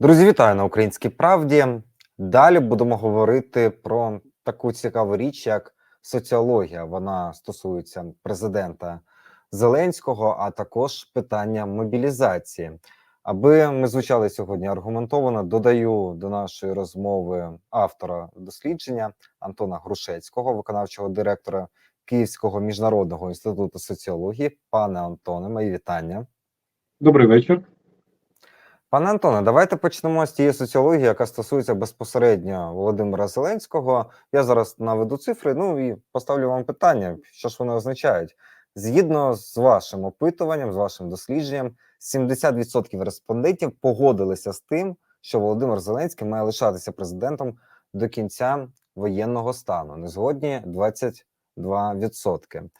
Друзі, вітаю на Українській правді. Далі будемо говорити про таку цікаву річ, як соціологія. Вона стосується президента Зеленського, а також питання мобілізації. Аби ми звучали сьогодні аргументовано, додаю до нашої розмови автора дослідження Антона Грушецького, виконавчого директора Київського міжнародного інституту соціології. Пане Антоне, мої вітання. Добрий вечір. Пане Антоне, давайте почнемо з тієї соціології, яка стосується безпосередньо Володимира Зеленського. Я зараз наведу цифри. Ну і поставлю вам питання, що ж вони означають. Згідно з вашим опитуванням, з вашим дослідженням, 70% респондентів погодилися з тим, що Володимир Зеленський має лишатися президентом до кінця воєнного стану. Не згодні 22%.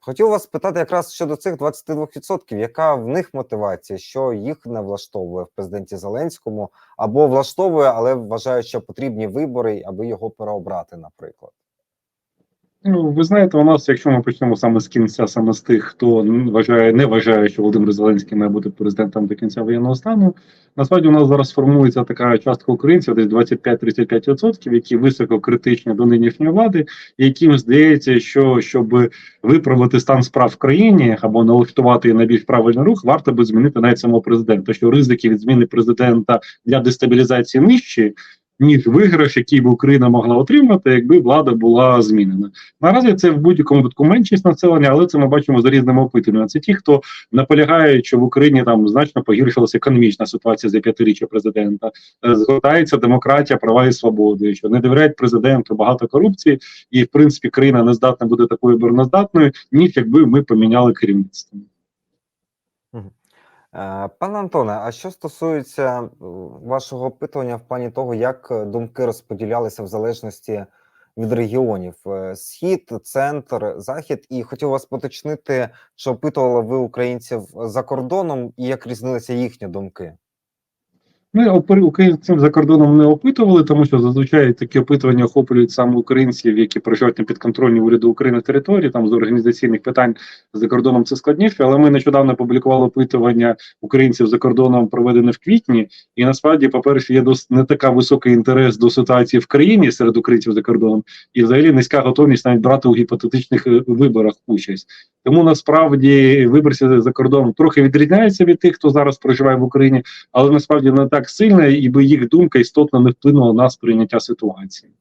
Хотів вас питати якраз щодо цих 22%, яка в них мотивація, що їх не влаштовує в президенті Зеленському, або влаштовує, але вважають, що потрібні вибори, аби його переобрати, наприклад. Ну, ви знаєте, у нас, якщо ми почнемо саме з кінця, саме з тих, хто вважає, не вважає, що Володимир Зеленський має бути президентом до кінця воєнного стану, насправді у нас зараз формується така частка українців, десь 25-35%, які високо критичні до нинішньої влади, яким здається, що щоб виправити стан справ в країні або налаштувати на більш правильний рух, варто би змінити навіть самого президента. Що ризики від зміни президента для дестабілізації нижчі. Ніж виграш, який би Україна могла отримати, якби влада була змінена. Наразі це в будь-якому випадку меншість населення, але це ми бачимо за різними опитуваннями. Це ті, хто наполягають, що в Україні там значно погіршилася економічна ситуація за п'ятиріччя президента, е, згортається демократія, права і свободи, що не довіряють президенту, багато корупції, і в принципі країна не здатна буде такою обороноздатною, ніж якби ми поміняли керівництво. Е, Пане Антоне, а що стосується е, вашого опитування в плані того, як е, думки розподілялися в залежності від регіонів: схід, центр, захід, і хотів вас поточнити, чи опитували ви українців за кордоном і як різнилися їхні думки? Ми опи- українців за кордоном не опитували, тому що зазвичай такі опитування охоплюють саме українців, які проживають на підконтрольній уряду України території. Там з організаційних питань за кордоном це складніше. Але ми нещодавно публікували опитування українців за кордоном, проведене в квітні. І насправді, по-перше, є досить не така високий інтерес до ситуації в країні серед українців за кордоном, і взагалі низька готовність навіть брати у гіпотетичних е, виборах участь. Тому насправді виборці за кордоном трохи відрізняються від тих, хто зараз проживає в Україні, але насправді не так сильно, і би їх думка істотно не вплинула на сприйняття ситуації.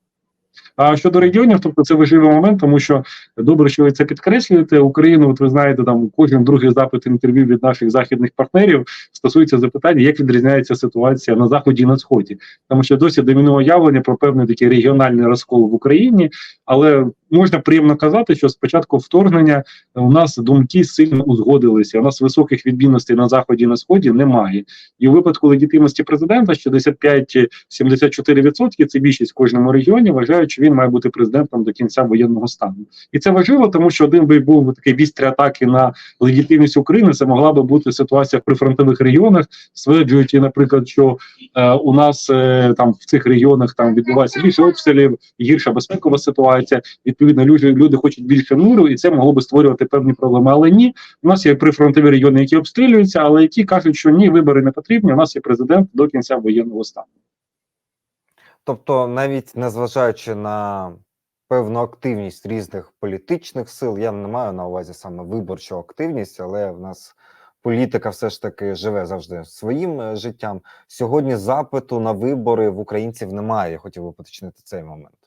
А щодо регіонів, тобто це важливий момент, тому що добре, що ви це підкреслюєте. Україну, от ви знаєте, там кожен другий запит інтерв'ю від наших західних партнерів стосується запитання, як відрізняється ситуація на заході і на сході, тому що досі домінує уявлення про певний такий регіональний розкол в Україні, але можна приємно казати, що спочатку вторгнення у нас думки сильно узгодилися. У нас високих відмінностей на заході і на сході немає. І у випадку легітимності президента 65-74% – це більшість в кожному регіоні. Вважають, що він має бути президентом до кінця воєнного стану. І це важливо, тому що один би був такий вістрі атаки на легітимність України. Це могла би бути ситуація в прифронтових регіонах, стверджуючи, наприклад, що е, у нас е, там в цих регіонах там відбувається більше обстрілів, гірша безпекова ситуація. Відповідно, люди, люди хочуть більше миру, і це могло би створювати певні проблеми. Але ні, у нас є прифронтові регіони, які обстрілюються, але які кажуть, що ні, вибори не потрібні. У нас є президент до кінця воєнного стану. Тобто, навіть незважаючи на певну активність різних політичних сил, я не маю на увазі саме виборчу активність, але в нас політика все ж таки живе завжди своїм е, життям. Сьогодні запиту на вибори в українців немає. Я хотів би поточнити цей момент.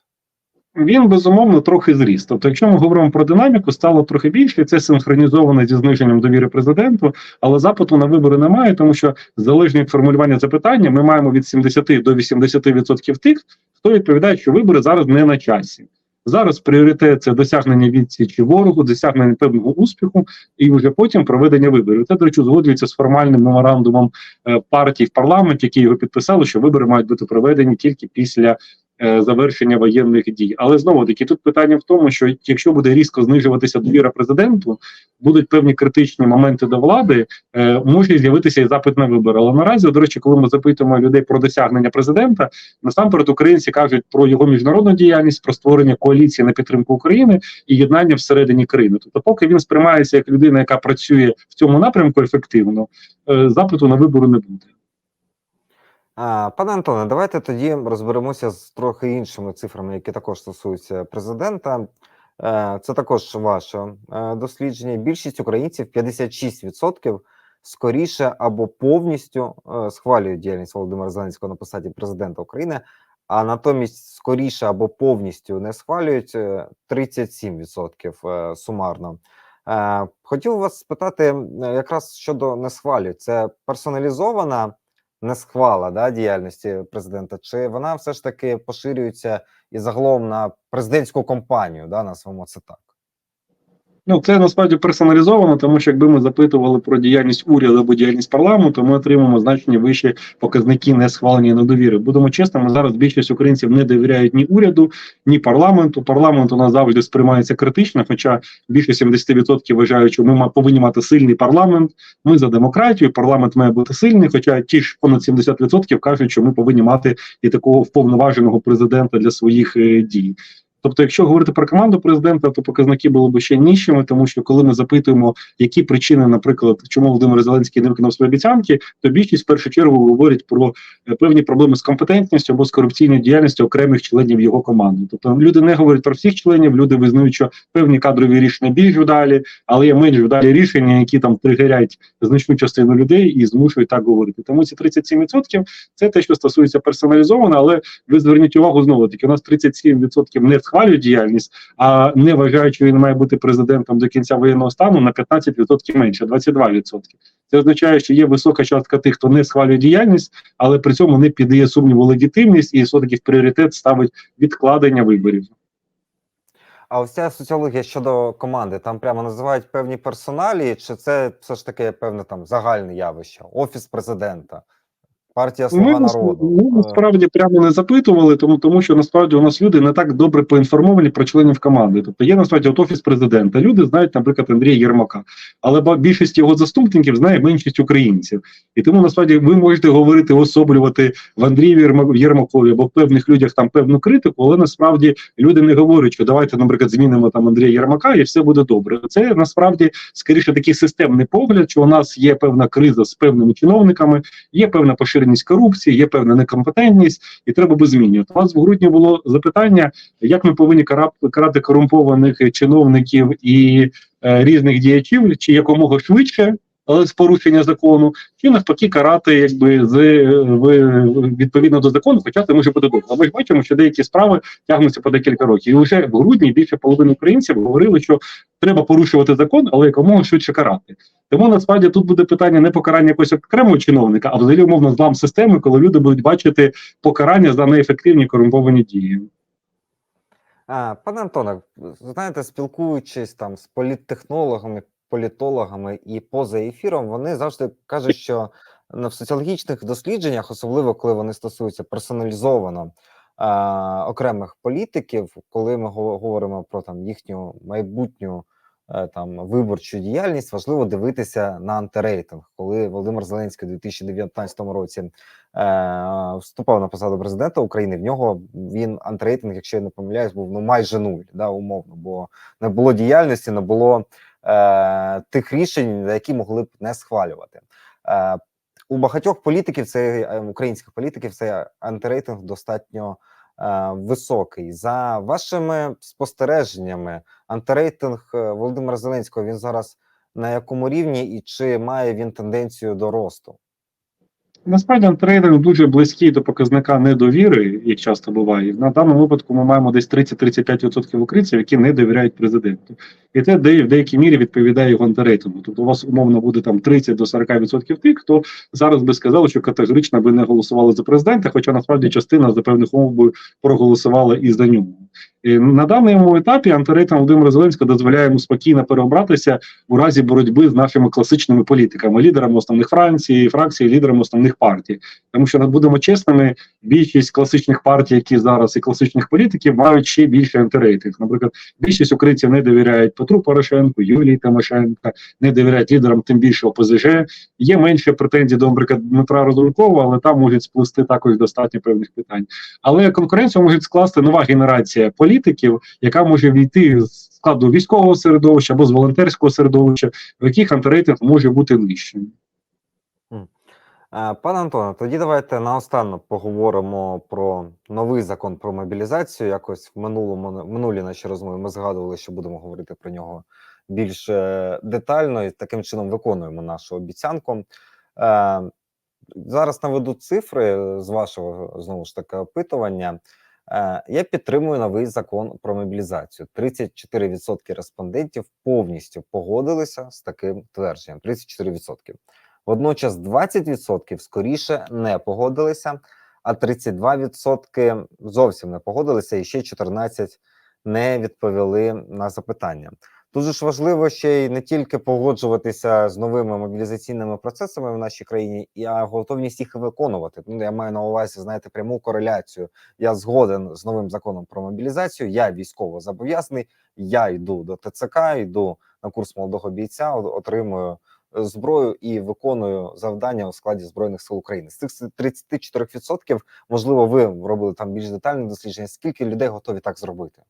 Він безумовно трохи зріс. Тобто, якщо ми говоримо про динаміку, стало трохи більше. Це синхронізовано зі зниженням довіри президенту, але запиту на вибори немає, тому що залежно від формулювання запитання, ми маємо від 70 до 80% тих, хто відповідає, що вибори зараз не на часі. Зараз пріоритет це досягнення відсічі ворогу, досягнення певного успіху, і вже потім проведення виборів. Це, до речі, згоджується з формальним меморандумом е, партій в парламенті, які його підписали, що вибори мають бути проведені тільки після завершення воєнних дій. Але знову таки тут питання в тому, що якщо буде різко знижуватися довіра президенту, будуть певні критичні моменти до влади, е, може з'явитися і запит на вибори. Але наразі, до речі, коли ми запитуємо людей про досягнення президента, насамперед українці кажуть про його міжнародну діяльність, про створення коаліції на підтримку України і єднання всередині країни. Тобто, поки він сприймається як людина, яка працює в цьому напрямку ефективно, е, запиту на вибори не буде. Пане Антоне, давайте тоді розберемося з трохи іншими цифрами, які також стосуються президента. Е, Це також ваше е, дослідження. Більшість українців 56% скоріше або повністю е, схвалюють діяльність Володимира Зеленського на посаді президента України, а натомість скоріше або повністю не схвалюють е, 37% е, сумарно. Хотів вас спитати якраз щодо не схвалюють. Це персоналізована не схвала да, діяльності президента, чи вона все ж таки поширюється і загалом на президентську компанію да, назвемо це так. Ну, це насправді персоналізовано, тому що якби ми запитували про діяльність уряду або діяльність парламенту, ми отримаємо значення вищі показники несхвалення і недовіри. Будемо чесними, зараз більшість українців не довіряють ні уряду, ні парламенту. Парламент у нас завжди сприймається критично, хоча більше 70% вважають, що ми повинні мати сильний парламент. Ми за демократію, парламент має бути сильний. Хоча ті ж понад 70% кажуть, що ми повинні мати і такого вповноваженого президента для своїх е, дій. Тобто, якщо говорити про команду президента, то показники були б ще нижчими, тому що коли ми запитуємо, які причини, наприклад, чому Володимир Зеленський не виконав свої обіцянки, то більшість в першу чергу говорить про е, певні проблеми з компетентністю або з корупційною діяльністю окремих членів його команди. Тобто люди не говорять про всіх членів, люди визнають, що певні кадрові рішення більш вдалі, але є менш вдалі рішення, які там тригерять значну частину людей і змушують так говорити. Тому ці 37% – це те, що стосується персоналізовано, але ви зверніть увагу знову таки. У нас 37% не схвалюють діяльність, а не вважають, що він має бути президентом до кінця воєнного стану на 15% менше, 22%. Це означає, що є висока частка тих, хто не схвалює діяльність, але при цьому не піддає сумніву легітимність і все таки в пріоритет ставить відкладення виборів. А ось ця соціологія щодо команди, там прямо називають певні персоналі, чи це все ж таки певне там загальне явище, офіс президента, партія Слуга Ми, народу. ми Е, насправді прямо не запитували, тому, тому що насправді у нас люди не так добре поінформовані про членів команди. Тобто є насправді от офіс президента. Люди знають, наприклад, Андрія Єрмака, але більшість його заступників знає меншість українців. І тому насправді ви можете говорити, особлювати в Андрії Єрмакові або в певних людях там певну критику, але насправді люди не говорять, що давайте, наприклад, змінимо там Андрія Єрмака, і все буде добре. Це насправді скоріше такий системний погляд, що у нас є певна криза з певними чиновниками, є певна поширеність корупції, є певна некомпетентність, і треба би змінювати. У нас в грудні було запитання, як ми повинні кара- карати корумпованих чиновників і е, різних діячів, чи якомога швидше. Але з порушення закону, чи навпаки карати, якби з е, відповідно до закону, хоча це може бути добре. Ми ж бачимо, що деякі справи тягнуться по декілька років. І вже в грудні більше половини українців говорили, що треба порушувати закон, але якомога швидше карати. Тому насправді тут буде питання не покарання якогось окремого чиновника, а взагалі умовно злам системи, коли люди будуть бачити покарання за неефективні корумповані дії. А, пане Антоне, знаєте, спілкуючись там з політтехнологами, політологами і поза ефіром, вони завжди кажуть, що в соціологічних дослідженнях, особливо коли вони стосуються персоналізовано а, окремих політиків, коли ми го- говоримо про там їхню майбутню е, там виборчу діяльність, важливо дивитися на антирейтинг, коли Володимир Зеленський у 2019 році е, вступав на посаду президента України. В нього він антирейтинг, якщо я не помиляюсь, був ну майже нуль, да, умовно, бо не було діяльності, не було е, тих рішень, які могли б не схвалювати. Е, у багатьох політиків, це е, українських політиків, це антирейтинг достатньо е, високий. За вашими спостереженнями, антирейтинг е, Володимира Зеленського він зараз на якому рівні і чи має він тенденцію до росту? Насправді антирейтинг дуже близький до показника недовіри, як часто буває. На даному випадку ми маємо десь 30-35% українців, які не довіряють президенту, і це в деякій мірі відповідає його антирейтингу. Тобто у вас умовно буде там 30 до 40% тих, хто зараз би сказав, що категорично би не голосували за президента, хоча насправді частина за певних умов би проголосувала і за нього. І на даному етапі антирейтинг Володимира Зеленського дозволяє йому спокійно переобратися у разі боротьби з нашими класичними політиками, лідерами основних фракцій, фракцій, лідерами основних партій. Тому що будемо чесними, більшість класичних партій, які зараз і класичних політиків, мають ще більше антирейтинг. Наприклад, більшість українців не довіряють Петру Порошенку, Юлії Тимошенко, не довіряють лідерам, тим більше ОПЗЖ. Є менше претензій до наприклад Дмитра Розумкова, але там можуть сплести також достатньо певних питань. Але конкуренцію може скласти нова генерація політиків, яка може війти з складу військового середовища або з волонтерського середовища, в яких антирейтинг може бути нижчим. Е, Пане Антоне, тоді давайте наостанок поговоримо про новий закон про мобілізацію. Якось в минулому в минулій нашій розмові ми згадували, що будемо говорити про нього більш детально і таким чином виконуємо нашу обіцянку. Е, Зараз наведу цифри з вашого знову ж таки опитування. Е, Я підтримую новий закон про мобілізацію. 34% респондентів повністю погодилися з таким твердженням. 34%. Водночас 20% скоріше не погодилися, а 32% зовсім не погодилися, і ще 14% не відповіли на запитання. Дуже ж важливо ще й не тільки погоджуватися з новими мобілізаційними процесами в нашій країні, а готовність їх виконувати. Ну я маю на увазі, знаєте, пряму кореляцію. Я згоден з новим законом про мобілізацію. Я військово зобов'язаний. Я йду до ТЦК, йду на курс молодого бійця, отримую зброю і виконую завдання у складі збройних сил України. З цих 34%, можливо, ви робили там більш детальне дослідження. Скільки людей готові так зробити?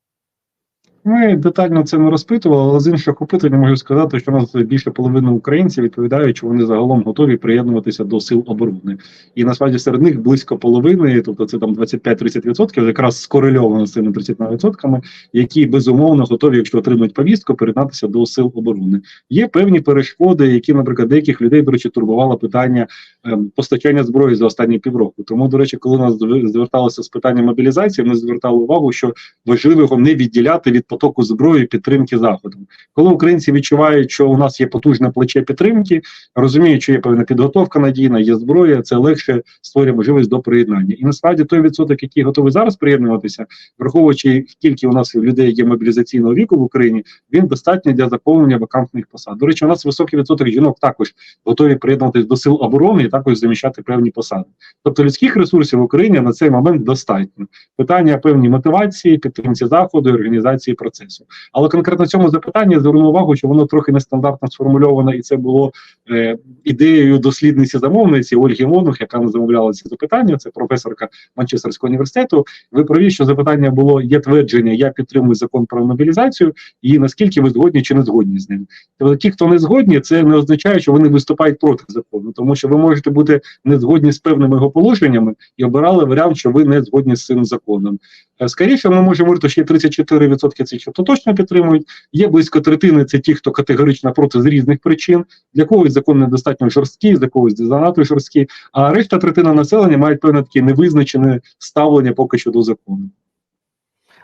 Ми детально це не розпитували, але з інших опитувань можу сказати, що у нас більше половини українців відповідають, що вони загалом готові приєднуватися до сил оборони. І насправді серед них близько половини, тобто це там 25-30%, якраз скорельовано з цими 30%, які безумовно готові, якщо отримують повістку, приєднатися до сил оборони. Є певні перешкоди, які, наприклад, деяких людей, до речі, турбувало питання ем, постачання зброї за останні півроку. Тому, до речі, коли нас зв- зверталося з питання мобілізації, ми звертали увагу, що важливо його не відділяти від потоку зброї підтримки заходом. Коли українці відчувають, що у нас є потужне плече підтримки, розуміють, що є певна підготовка надійна, є зброя, це легше створює можливість до приєднання. І насправді той відсоток, який готовий зараз приєднуватися, враховуючи скільки у нас людей є мобілізаційного віку в Україні, він достатній для заповнення вакантних посад. До речі, у нас високий відсоток жінок також готові приєднуватись до сил оборони і також заміщати певні посади. Тобто людських ресурсів в Україні на цей момент достатньо питання певні мотивації, підтримці заходу і організації процесу. Але конкретно цьому запитанні я зверну увагу, що воно трохи нестандартно сформульовано, і це було е, ідеєю дослідниці замовниці Ольги Монух, яка не замовляла це запитання. Це професорка Манчестерського університету. Ви праві, що запитання було є твердження: я підтримую закон про мобілізацію, і наскільки ви згодні чи не згодні з ним. Тобто ті, хто не згодні, це не означає, що вони виступають проти закону, тому що ви можете бути не згодні з певними його положеннями і обирали варіант, що ви не згодні з цим законом. Е, Скоріше, ми можемо говорити, що є 34% цих, хто точно підтримують. Є близько третини це ті, хто категорично проти з різних причин. Для когось закон недостатньо жорсткий, для когось занадто жорсткий. А решта третина населення мають певне таке невизначене ставлення поки що до закону.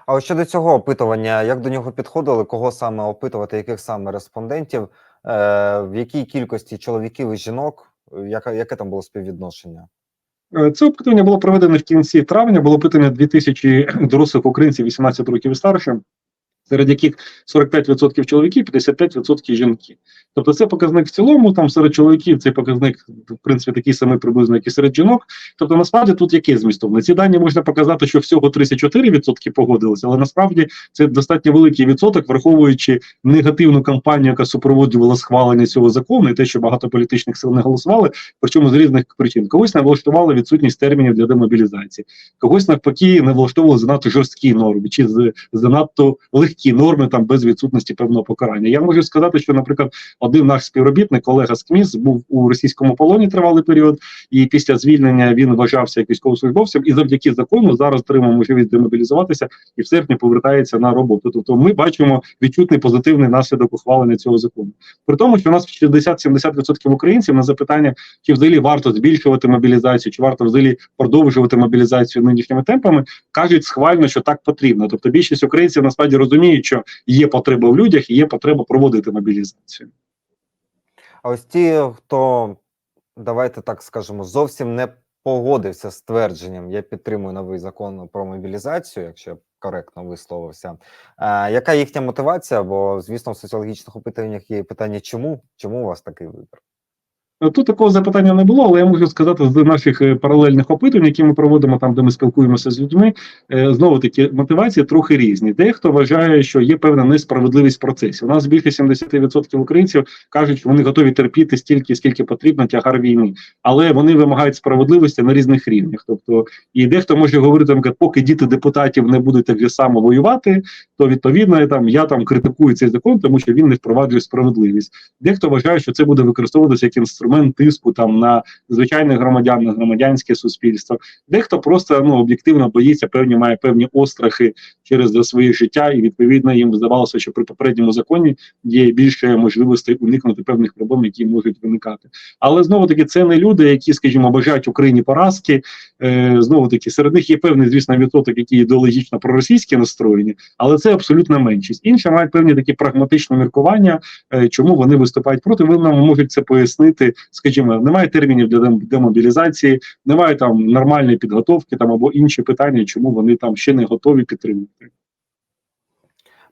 А от щодо цього опитування, як до нього підходили, кого саме опитувати, яких саме респондентів, е, в якій кількості чоловіків і жінок, яка, яке там було співвідношення? Е, Це опитування було проведено в кінці травня. Було опитання 2000 дорослих українців 18 років і старше, серед яких 45% чоловіків, 55% жінки. Тобто це показник в цілому. Там серед чоловіків цей показник в принципі такий самий приблизно, як і серед жінок. Тобто, насправді тут яке змістовне? Ці дані можна показати, що всього 34% погодилися, але насправді це достатньо великий відсоток, враховуючи негативну кампанію, яка супроводжувала схвалення цього закону, і те, що багато політичних сил не голосували, причому з різних причин. Когось не влаштували відсутність термінів для демобілізації, когось навпаки не влаштовували занадто жорсткі норми чи занадто легкі норми там без відсутності певного покарання. Я можу сказати, що, наприклад, один наш співробітник, колега з КМІС, був у російському полоні тривалий період, і після звільнення він вважався як військовослужбовцем, і завдяки закону зараз отримав можливість демобілізуватися і в серпні повертається на роботу. Тобто, ми бачимо відчутний позитивний наслідок ухвалення цього закону. При тому, що у нас 60-70% українців на запитання, чи взагалі варто збільшувати мобілізацію, чи варто взагалі продовжувати мобілізацію нинішніми темпами, кажуть схвально, що так потрібно. Тобто, більшість українців насправді розуміють, що є потреба в людях і є потреба проводити мобілізацію. А ось ті, хто, давайте так скажемо, зовсім не погодився з твердженням, я підтримую новий закон про мобілізацію, якщо я коректно висловився. А, яка їхня мотивація? Бо, звісно, в соціологічних опитуваннях є питання, чому? Чому у вас такий вибір? Тут такого запитання не було, але я можу сказати з наших е, паралельних опитувань, які ми проводимо там, де ми спілкуємося з людьми. е, Знову таки мотивації трохи різні. Дехто вважає, що є певна несправедливість в процесі. У нас більше 70% українців кажуть, що вони готові терпіти стільки, скільки потрібно тягар війни, але вони вимагають справедливості на різних рівнях. Тобто, і дехто може говорити, наприклад, поки діти депутатів не будуть так само воювати, то відповідно там я там критикую цей закон, тому що він не впроваджує справедливість. Дехто вважає, що це буде використовуватися як інструмент елемент тиску там на звичайних громадян, на громадянське суспільство. Дехто просто ну об'єктивно боїться, певні має певні острахи через своє життя, і відповідно їм здавалося, що при попередньому законі є більше можливостей уникнути певних проблем, які можуть виникати. Але знову таки це не люди, які, скажімо, бажають Україні поразки. Е, знову таки, серед них є певний, звісно, відсоток, які ідеологічно проросійські настроєні, але це абсолютна меншість. Інші мають певні такі прагматичні міркування, е, чому вони виступають проти. Вони нам можуть це пояснити. Скажімо, немає термінів для демобілізації, немає там нормальної підготовки, там або інші питання, чому вони там ще не готові підтримувати.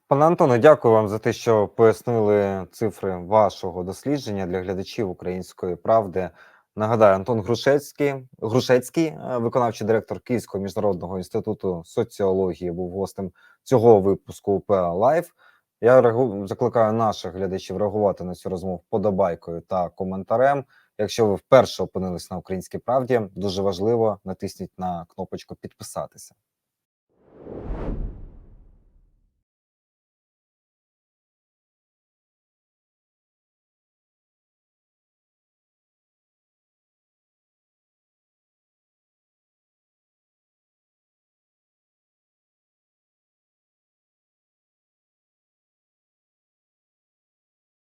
Пане Антоне, дякую вам за те, що пояснили цифри вашого дослідження для глядачів української правди. Нагадаю, Антон Грушецький, Грушецький, е, виконавчий директор Київського міжнародного інституту соціології, був гостем цього випуску УПА Лайв. Я закликаю наших глядачів реагувати на цю розмову подобайкою та коментарем. Якщо ви вперше опинились на українській правді, дуже важливо натисніть на кнопочку підписатися.